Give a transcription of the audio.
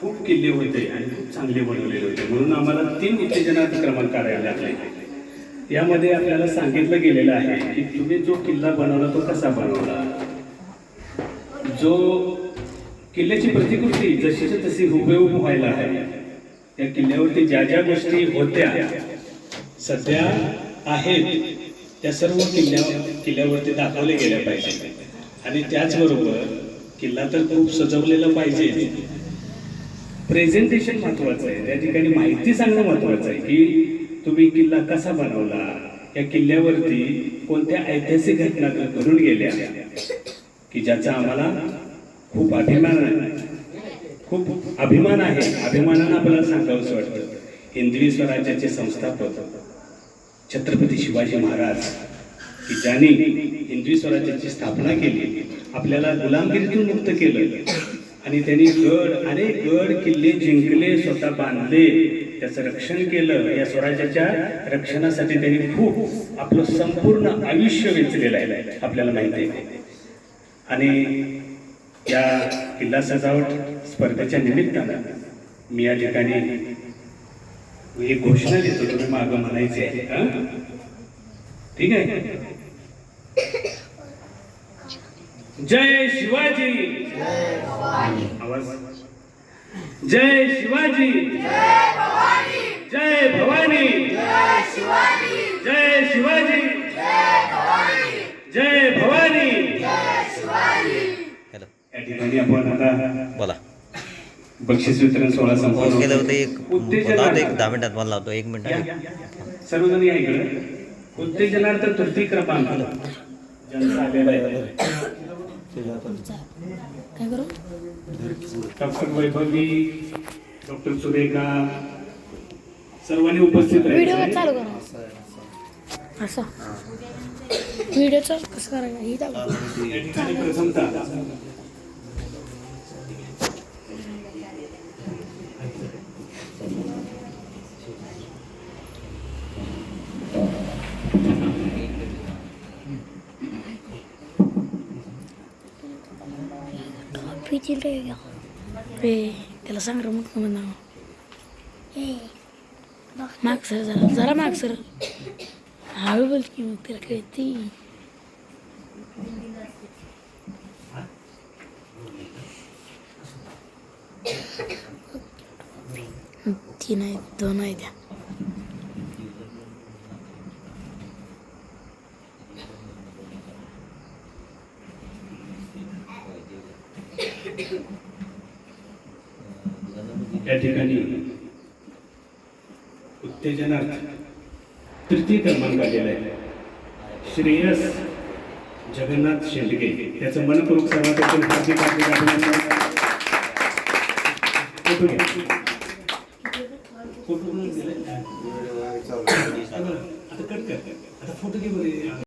खूप किल्ले होते आणि खूप चांगले बनवलेले होते. म्हणून आम्हाला तीन उत्तेजनाचे क्रमांक काढायला लागले. यामध्ये आपल्याला सांगितलं गेलेलं आहे की तुम्ही जो किल्ला बनवला तो कसा बनवला? जो किल्ल्याची प्रतिकृती जशीच्या तशी हुबेहूब व्हायला आहे या किल्ल्यावरती ज्या ज्या गोष्टी होत्या सध्या आहेत त्या सर्व किल्ल्या किल्ल्यावरती दाखवल्या गेल्या पाहिजे आणि त्याचबरोबर किल्ला तर खूप सजवलेला पाहिजे. प्रेझेंटेशन महत्वाचं आहे. त्या ठिकाणी माहिती सांगणं महत्वाचं आहे की तुम्ही किल्ला कसा बनवला? या किल्ल्यावरती कोणत्या ऐतिहासिक घटना घडून गेल्या? की ज्याचा आम्हाला खूप अभिमान आहे? खूप अभिमान आहे. अभिमानानं आपल्याला सांगावंसं वाटतं. हिंदवी स्वराज्याचे संस्थापक छत्रपती शिवाजी महाराज की ज्यांनी हिंदवी स्वराज्याची स्थापना केली आपल्याला गुलामगिरीतून मुक्त केलं. आणि त्यांनी गड अनेक गड किल्ले जिंकले स्वतः बांधले. त्याचं रक्षण केलं. या स्वराज्याच्या रक्षणासाठी त्यांनी खूप आपलं संपूर्ण आयुष्य वेचलेलं आहे आपल्याला माहिती आहे. आणि या किल्ला सजावट स्पर्धेच्या निमित्तानं मी या ठिकाणी एक घोषणा देतो. तुम्ही मागं म्हणायची आहे ठीक आहे? जय शिवाजी. आवाज जय शिवाजी. जय भवानी. जय शिवाजी. जय भवानी. हॅलो. या ठिकाणी आपण आता बोला. बक्षीस वितरण सोहळा संपवला केलं होतं. एक उत्तेजना लावतो एक दहा मिनिटात मला लावतो एक मिनिट. सर्वजण या इकडे. उत्तेजनार्थ तृतीय क्रमांक. आहे काय डॉक्टर वैभवी डॉक्टर सुरेखा सर्वांनी उपस्थित व्हिडिओ असं व्हिडिओचं कसं करायचं हे चालू plus de l'heure. Oui, et la sang remonte comme maintenant. Zara, Zara Max. Ah, oui, vous voulez qu'il me tire la या ठिकाणी उत्तेजनार्थ तृतीय क्रमांक आलेला आहे. श्रेयस जगन्नाथ शेंडगे. त्याचं मनपूर्वक सर्वांकडून हार्दिक हार्दिक अभिनंदन. फोटो दिले? आता कट कर. आता फोटो घे बरे.